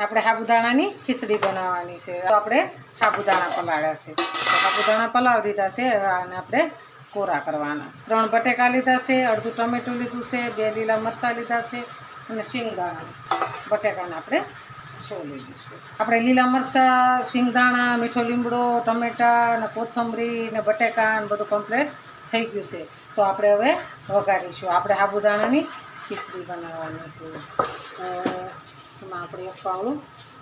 આપણે સાબુદાણાની ખીચડી બનાવવાની છે. આપણે સાબુદાણા પલાળ્યા છે. સાબુદાણા પલાવી દીધા છે, અને આપણે કોરા કરવાના છે. ત્રણ બટેકા લીધા છે, અડધું ટમેટું લીધું છે, બે લીલા મરચાં લીધા છે, અને શિંગદાણા. બટેકાને આપણે છોલી દઈશું. આપણે લીલા મરચાં, શિંગદાણા, મીઠો લીમડો, ટમેટા, અને કોથમરી, ને બટેકા, ને બધું કમ્પ્લીટ થઈ ગયું છે. તો આપણે હવે વઘારીશું. આપણે સાબુદાણાની ખીચડી બનાવવાની છે. એમાં આપણે એક પાવડું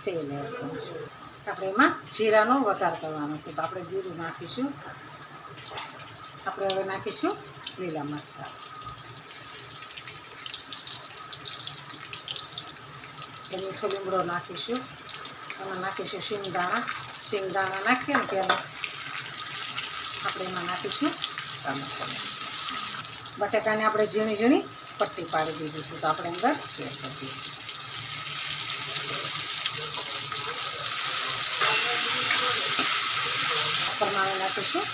તેલ એડ આપણે એમાં જીરાનો વઘાર કરવાનો છે. તો આપણે જીરું નાખીશું. આપણે હવે નાખીશું લીલા મરચાં. એ મીઠો લીમડો નાખીશું. એમાં નાખીશું શિંગદાણા. શિંગદાણા નાખીએ ને પહેલાં આપણે એમાં નાખીશું ટમાટર બટાકાને આપણે ઝીણી ઝીણી પટ્ટી પાડી દીધી છે. તો આપણે અંદર એડ કરી દઈશું પ્રમાણે નાખીશું.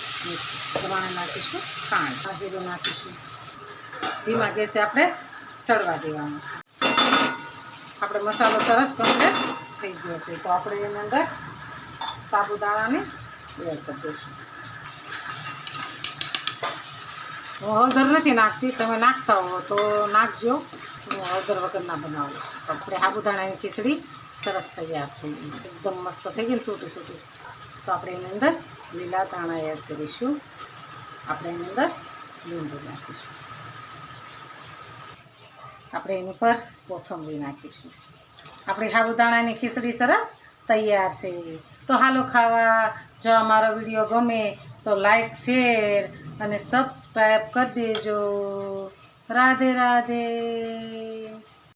પરમાણે નાખીશું ખાંડ. જીરું નાખીશું. ધીમા ગેસે આપણે ચડવા દેવાનું. આપણે મસાલો સરસ કમ્પ્લેટ થઈ ગયો છે. તો આપણે એની અંદર સાબુદાણાને એડ કરી દઈશું. હું હળદર નથી નાખતી. તમે નાખતા હો તો નાખજો. હું હળદર વગર ના બનાવું. આપણે સાબુદાણાની ખીચડી સરસ તૈયાર થઈ એકદમ મસ્ત થઈ ગઈ ને છૂટી છૂટી. તો આપણે એની અંદર લીલા ધાણા એડ કરીશું. આપણે એની અંદર લીંબુ નાખીશું. આપણે એની પર કોથંબરી નાખીશું. આપણી સાબુદાણાની ખીચડી સરસ તૈયાર છે. તો હાલો ખાવા. જો અમારો વીડિયો ગમે તો લાઈક, શેર અને સબસ્ક્રાઈબ કરી દેજો. રાધે રાધે.